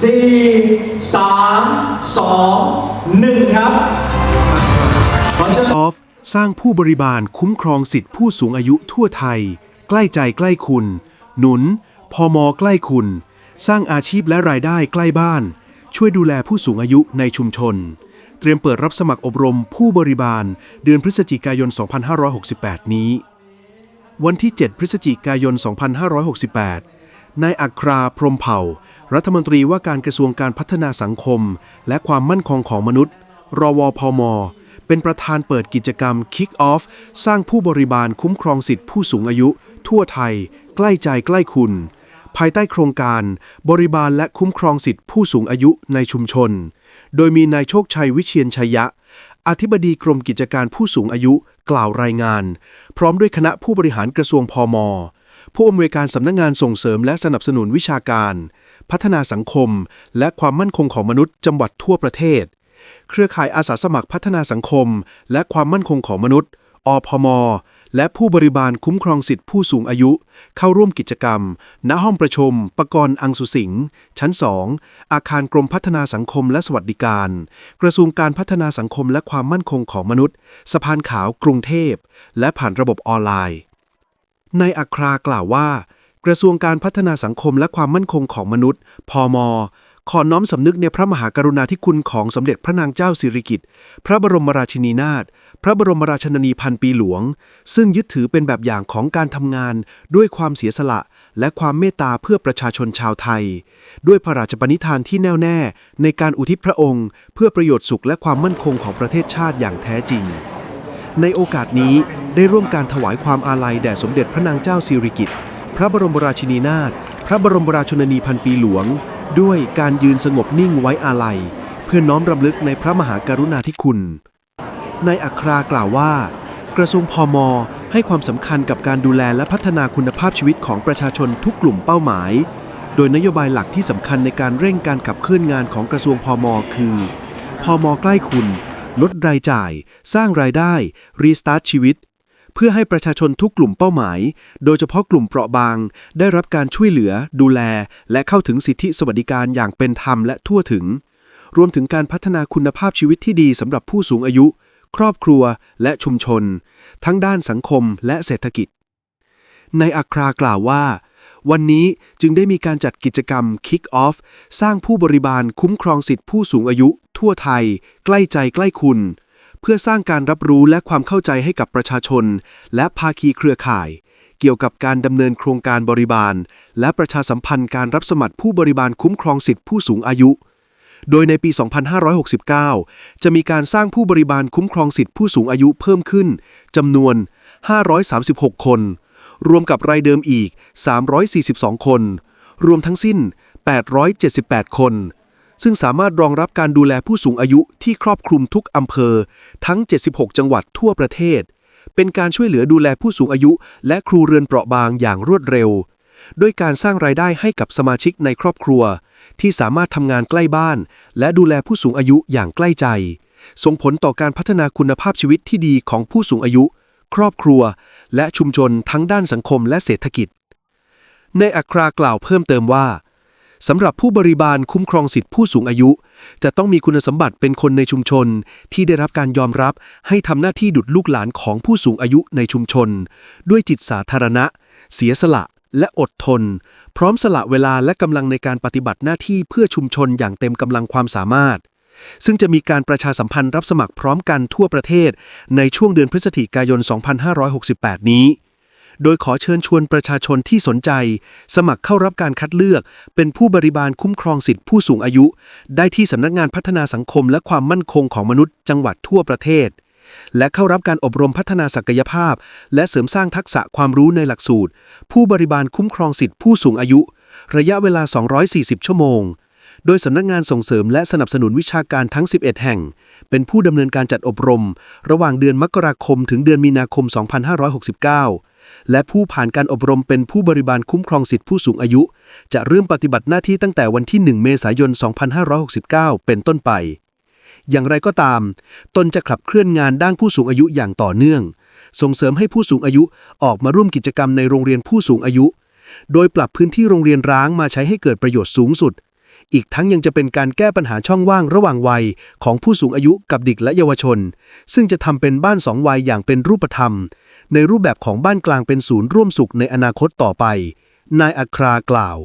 สี่สามสองหนึ่งครับออฟสร้างผู้บริบาลคุ้มครองสิทธิผู้สูงอายุทั่วไทย ใกล้ใจใกล้คุณ หนุน พอมอใกล้คุณ สร้างอาชีพและรายได้ใกล้บ้าน ช่วยดูแลผู้สูงอายุในชุมชน เตรียมเปิดรับสมัครอบรมผู้บริบาลเดือนพฤศจิกายน 2568 นี้ วันที่ 7 พฤศจิกายน 2568 นายอัคราพรมเผ่า รัฐมนตรีว่าการกระทรวงการพัฒนาสังคม และความมั่นคงของมนุษย์ รวพม เป็นประธานเปิดกิจกรรม Kick Off สร้างผู้บริบาลคุ้มครองสิทธิผู้สูงอายุ ทั่วไทย ใกล้ใจใกล้คุณ ภายใต้โครงการ บริบาลและคุ้มครองสิทธิผู้สูงอายุในชุมชน โดยมีนายโชคชัยวิเชียนชัยยะอธิบดีกรมกิจการผู้สูงอายุกล่าวรายงาน พร้อมด้วยคณะผู้บริหารกระทรวงพม ผู้อำนวยการสำนักงานส่งเสริมและสนับสนุนวิชาการ พัฒนาสังคม และความมั่นคงของมนุษย์จังหวัดทั่วประเทศ เครือข่ายอาสาสมัครพัฒนาสังคม และความมั่นคงของมนุษย์อพม และผู้บริบาลคุ้มครองสิทธิผู้สูงอายุ เข้าร่วมกิจกรรม ณห้องประชุมปกรณ์อังสุสิงห์ชั้น 2 อาคารกรมพัฒนาสังคมและสวัสดิการ กระทรวงการพัฒนาสังคมและความมั่นคงของมนุษย์ สะพานขาวกรุงเทพ และผ่านระบบออนไลน์ นายอัครากล่าวว่า กระทรวงการพัฒนาสังคมและความมั่นคงของมนุษย์ พม ขอน้อมสำนึกในพระมหากรุณาธิคุณของสมเด็จพระนางเจ้าสิริกิติ์พระบรมราชินีนาถพระบรมราชชนนีพันปีหลวง ซึ่งยึดถือเป็นแบบอย่างของการทำงาน ด้วยความเสียสละและความเมตตาเพื่อประชาชนชาวไทย ด้วยพระราชปณิธานที่แน่วแน่ ในการอุทิศพระองค์ เพื่อประโยชน์สุขและความมั่นคงของประเทศชาติอย่างแท้จริง ในโอกาสนี้ได้ร่วมการถวายความอาลัยแด่สมเด็จพระนางเจ้าสิริกิติ์พระบรมราชินีนาถพระบรมราชชนนีพันปีหลวง ด้วยการยืนสงบนิ่งไว้อาลัย เพื่อน้อมรำลึกในพระมหากรุณาธิคุณนายอัครากล่าวว่า กระทรวงพมให้ความสำคัญกับการดูแลและพัฒนาคุณภาพชีวิตของประชาชนทุกกลุ่มเป้าหมาย โดยนโยบายหลักที่สำคัญในการเร่งการขับเคลื่อนงานของกระทรวงพมคือพมใกล้คุณ ลดรายจ่าย สร้างรายได้ รีสตาร์ทชีวิต เพื่อให้ประชาชนทุกกลุ่มเป้าหมาย โดยเฉพาะกลุ่มเปราะบาง ได้รับการช่วยเหลือ ดูแล และเข้าถึงสิทธิสวัสดิการอย่างเป็นธรรมและทั่วถึง รวมถึงการพัฒนาคุณภาพชีวิตที่ดีสำหรับผู้สูงอายุ ครอบครัว และชุมชน ทั้งด้านสังคมและเศรษฐกิจ ในอัครากล่าวว่า วันนี้จึงได้มีการจัดกิจกรรม Kick Off สร้างผู้บริบาลคุ้มครองสิทธิผู้สูงอายุ ทั่วไทย ใกล้ใจใกล้คุณ เพื่อสร้างการรับรู้และความเข้าใจให้กับประชาชน และภาคีเครือข่าย เกี่ยวกับการดำเนินโครงการบริบาล และประชาสัมพันธ์การรับสมัครผู้บริบาลคุ้มครองสิทธิผู้สูงอายุโดยในปี 2569 จะมีการสร้างผู้บริบาลคุ้มครองสิทธิผู้สูงอายุเพิ่มขึ้น จำนวน 536 คน รวมกับรายเดิมอีก 342 คน รวมทั้งสิ้น 878 คน ซึ่งสามารถรองรับการดูแลผู้สูงอายุที่ครอบคลุมทุกอำเภอ ทั้ง 76 จังหวัดทั่วประเทศ เป็นการช่วยเหลือดูแลผู้สูงอายุ และครูเรือนเปราะบางอย่างรวดเร็ว ด้วยการสร้างรายได้ให้กับสมาชิกในครอบครัว ที่สามารถทำงานใกล้บ้าน และดูแลผู้สูงอายุอย่างใกล้ใจส่งผลต่อการพัฒนาคุณภาพชีวิตที่ดีของผู้สูงอายุ ครอบครัว และชุมชนทั้งด้านสังคมและเศรษฐกิจ ในอัครากล่าวเพิ่มเติมว่าสำหรับผู้บริบาลคุ้มครองสิทธิผู้สูงอายุ จะต้องมีคุณสมบัติเป็นคนในชุมชน ที่ได้รับการยอมรับให้ทำหน้าที่ดุจลูกหลานของผู้สูงอายุในชุมชน ด้วยจิตสาธารณะ เสียสละและอดทน พร้อมสละเวลาและกำลังในการปฏิบัติหน้าที่เพื่อชุมชนอย่างเต็มกำลังความสามารถ ซึ่งจะมีการประชาสัมพันธ์รับสมัครพร้อมกันทั่วประเทศ ในช่วงเดือนพฤศจิกายน 2568 นี้ โดยขอเชิญชวนประชาชนที่สนใจ สมัครเข้ารับการคัดเลือก เป็นผู้บริบาลคุ้มครองสิทธิผู้สูงอายุ ได้ที่สำนักงานพัฒนาสังคมและความมั่นคงของมนุษย์จังหวัดทั่วประเทศและเข้ารับการอบรมพัฒนาศักยภาพ และเสริมสร้างทักษะความรู้ในหลักสูตร ผู้บริบาลคุ้มครองสิทธิผู้สูงอายุ ระยะเวลา 240 ชั่วโมง โดยสำนักงานส่งเสริมและสนับสนุนวิชาการทั้ง 11 แห่ง เป็นผู้ดำเนินการจัดอบรม ระหว่างเดือนมกราคมถึงเดือนมีนาคม 2569 และผู้ผ่านการอบรมเป็นผู้บริบาลคุ้มครองสิทธิผู้สูงอายุ จะเริ่มปฏิบัติหน้าที่ตั้งแต่วันที่ 1 เมษายน 2569 เป็นต้นไป อย่างไรก็ตาม ตนจะขับเคลื่อนงานด้านผู้สูงอายุอย่างต่อเนื่อง ส่งเสริมให้ผู้สูงอายุออกมาร่วมกิจกรรมในโรงเรียนผู้สูงอายุโดยปรับพื้นที่โรงเรียนร้างมาใช้ให้เกิดประโยชน์สูงสุด อีกทั้งยังจะเป็นการแก้ปัญหาช่องว่างระหว่างวัย ของผู้สูงอายุกับเด็กและเยาวชน ซึ่งจะทำเป็นบ้านสองวัยอย่างเป็นรูปธรรม ในรูปแบบของบ้านกลางเป็นศูนย์ร่วมสุขในอนาคตต่อไป นายอัครากล่าว